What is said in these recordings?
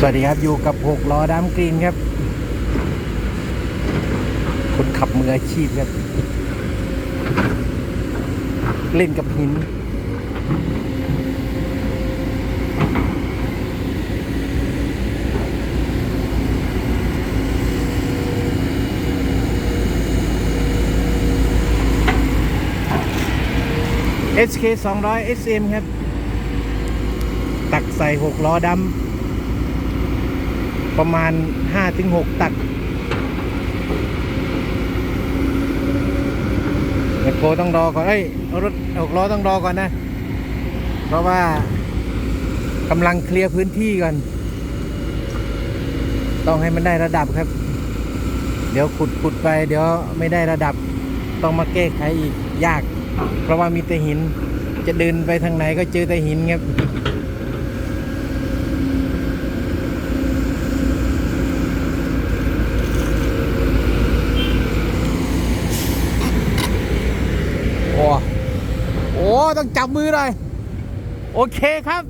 สวัสดีครับ อยู่กับหกล้อดากรีนครับ คนขับมืออาชีพครับ เล่นกับหิน SK 200 SM ครับ ตักใส่หกล้อดำ ประมาณ 5-6 ตักแมคโครต้องรอก่อน เอ้ยเอารถหกล้อต้องรอก่อนนะ เพราะว่ากำลังเคลียร์พื้นที่ก่อน ต้องให้มันได้ระดับครับ เดี๋ยวขุดขุดไป เดี๋ยวไม่ได้ระดับ ต้องมาแก้ไขอีกยาก เพราะว่ามีแต่หิน จะเดินไปทางไหนก็เจอแต่หินครับ โอ้ โอ้ต้องจับมือหน่อยโอเคครับ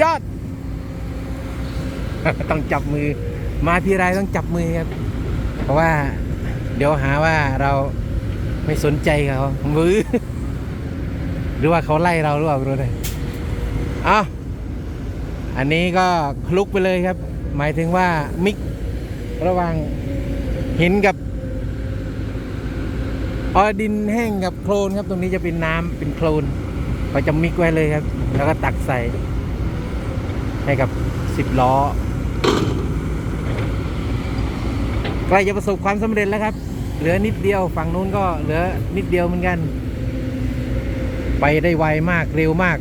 ยอด ต้องจับมือ มาทีไรต้องจับมือครับ เพราะว่า เดี๋ยวหาว่าเราไม่สนใจเขามือ หรือว่าเขาไล่เราหรือเปล่ารู้เลยอะอันนี้ก็คลุกไปเลยครับ หมายถึงว่ามิกระหว่างหินกับ ออดินแห้งกับโคลนครับ ตรงนี้จะเป็นน้ำเป็นโคลนเราจะมิกไว้เลยครับ แล้วก็ตักใส่ ให้กับสิบล้อใกล้จะประสบความสำเร็จแล้วครับ เหลือนิดเดียวฝั่งนู้นก็เหลือนิดเดียวเหมือนกัน ไปได้ไวมากเร็วมาก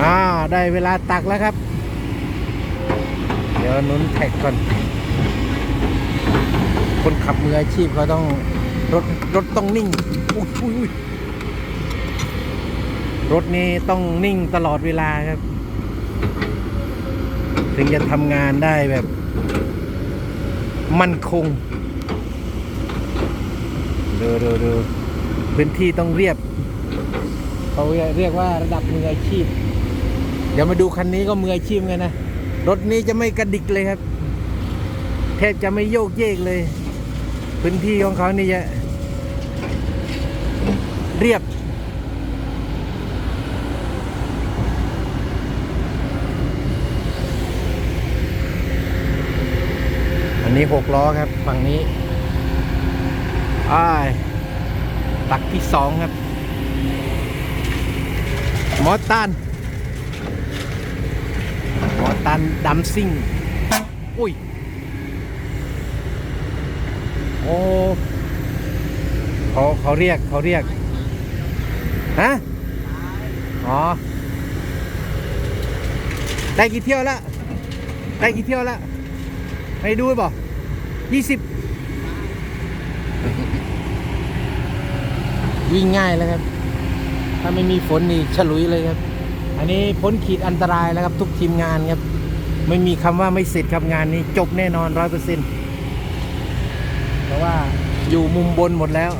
อ่าได้เวลาตักแล้วครับ เดี๋ยวนุนแท็กก่อน คนขับมืออาชีพเขาต้องรถรถต้องนิ่งอุ๊ยอุ๊ยอุ๊ยรถนี้ต้องนิ่งตลอดเวลาครับ ถึงจะทำงานได้แบบ มั่นคงดูดูดูพื้นที่ต้องเรียบเขาเรียกว่าระดับมืออาชีพ เดี๋ยวมาดูคันนี้ก็มืออาชีพไงนะ รถนี้จะไม่กระดิกเลยครับ แทบจะไม่โยกเยกเลย พื้นที่ของเขานี่จะเรียบ อันนี้หกล้อครับ ฝั่งนี้อ้ายตักที่สองครับ มอตัน มอตันดัมซิ่ง อุ้ย โอ้เขาเขาเรียกเขาเรียกฮะอ๋อ ได้กี่เที่ยวแล้วได้กี่เที่ยวแล้วให้ดูบ่ยี่สิบวิ่งง่ายแล้วครับ ถ้าไม่มีฝนนี่ฉลุยเลยครับ อันนี้พ้นขีดอันตรายแล้วครับ ทุกทีมงานครับ ไม่มีคำว่าไม่เสร็จครับงานนี้จบแน่นอนร้อยเปอร์เซ็นต์ ราะว่าอยู่มุมบนหมดแล้ว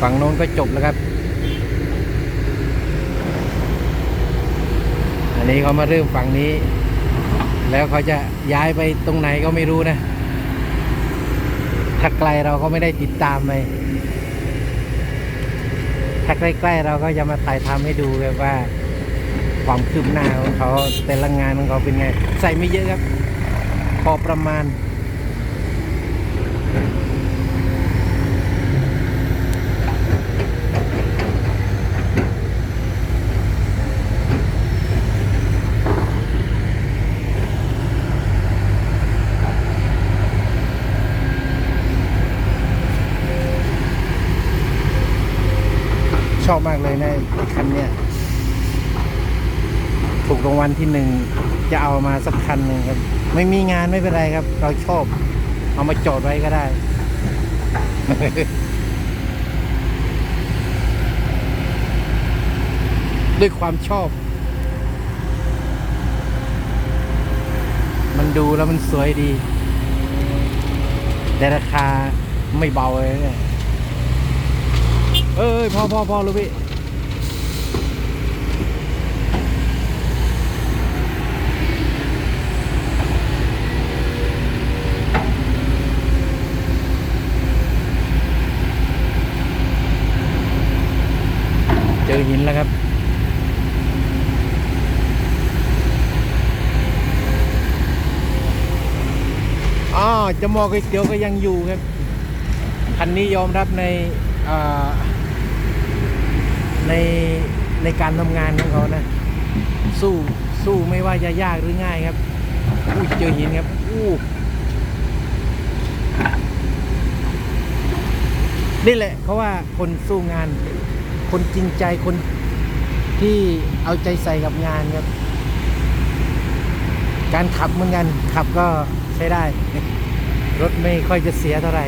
ฝั่งโน้นก็จบแล้วครับ อันนี้เขามาเริ่มฝั่งนี้ แล้วเขาจะย้ายไปตรงไหนก็ไม่รู้นะ ถ้าไกลเราก็ไม่ได้ติดตามไปถ้าใกล้ๆเราก็จะมาถ่ายทำให้ดูแบบว่า ความคืบหน้าของเขาแต่ละงานของเขาเป็นไง ใส่ไม่เยอะครับ พอประมาณ ชอบมากเลยนะคันเนี้ย รางวัลที่หนึ่งจะเอามาสักคันหนึ่งครับ ไม่มีงานไม่เป็นไรครับ เราชอบ เอามาจอดไว้ก็ได้ ด้วยความชอบ มันดูแล้วมันสวยดี แต่ราคาไม่เบาเลยเนี่ยเอ้ยพอพอพอลูกพี่ อหินแล้วครับอ๋อจะมอก๋วยเตี๋ยวก็ยังอยู่ครับ คันนี้ยอมรับในในในการทำงานของเขานะ สู้สู้ไม่ว่าจะยากหรือง่ายครับอู้เจอหินครับอู้นี่แหละเขาะว่าคนสู้งาน คนจริงใจคนที่เอาใจใส่กับงานครับ การขับเหมือนกันขับก็ใช้ได้ รถไม่ค่อยจะเสียเท่าไหร่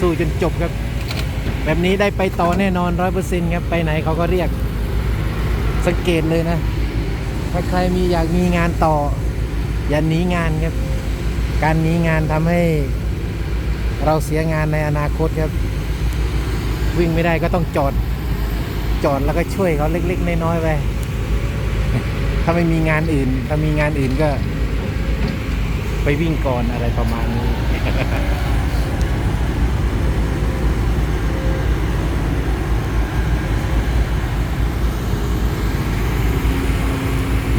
สู้จนจบครับ แบบนี้ได้ไปต่อแน่นอนร้อยเปอร์เซ็นต์ครับ ไปไหนเขาก็เรียก สังเกตเลยนะ ถ้าใครมีอยากมีงานต่อ อย่าหนีงานครับ การหนีงานทำให้เราเสียงานในอนาคตครับ วิ่งไม่ได้ก็ต้องจอด จอดแล้วก็ช่วยเขาเล็ก ๆ น้อยๆไปถ้าไม่มีงานอื่น ถ้ามีงานอื่นก็ ไปวิ่งก่อนอะไรประมาณนี้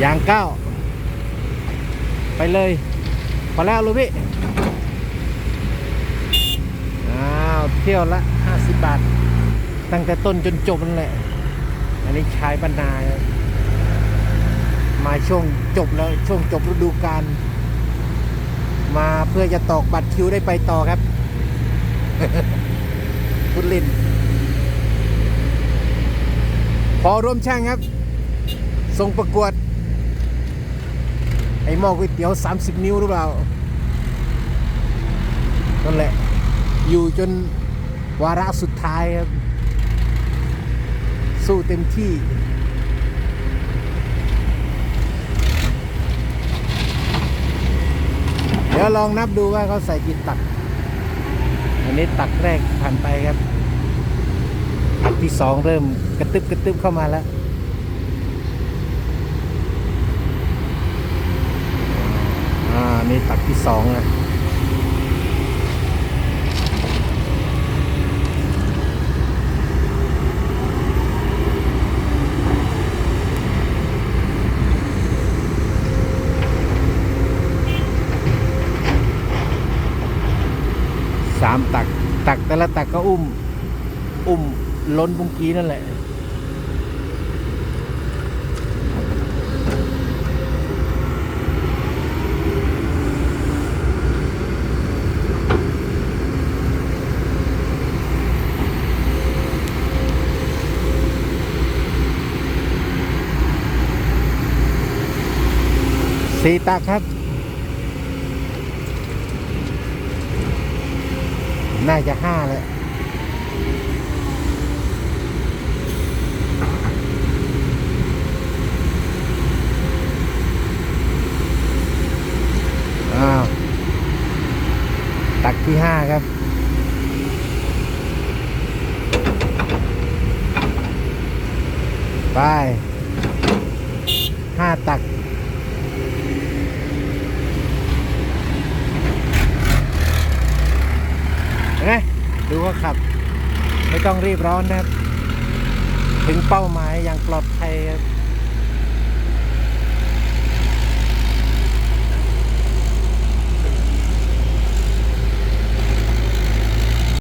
ยางเก้า ไปเลย พอแล้วลูกพี่ อ้าว เที่ยวละ 50 บาท ตั้งแต่ต้นจนจบนั่นแหละ อันนี้ชายบรรณามาช่วงจบแล้วช่วงจบฤดูกาลมาเพื่อจะตอกบัตรคิวได้ไปต่อครับคุณลิน พอร่วมช่างครับ ส่งประกวด ไอหม้อก๋วยเตี๋ยว 30 นิ้วหรือเปล่านั่นแหละ อยู่จนวาระสุดท้ายครับ สู้เต็มที่ เดี๋ยวลองนับดูว่าเขาใส่กี่ตัก อันนี้ตักแรกผ่านไปครับ ตักที่สองเริ่มกระตึบกระตึบเข้ามาแล้วอ่านี่ตักที่สองนะามตัก ตักแต่ละตักก็อุ้ม อุ้มล้นปุงกี้นั่นแหละสี่ตักครับ น่าจะห้าเลยอ้าวตักที่ห้าครับไปห้าตัก เห็นไหม ดูว่าขับ ไม่ต้องรีบร้อนนะครับ ถึงเป้าหมายอย่างปลอดภัยครับ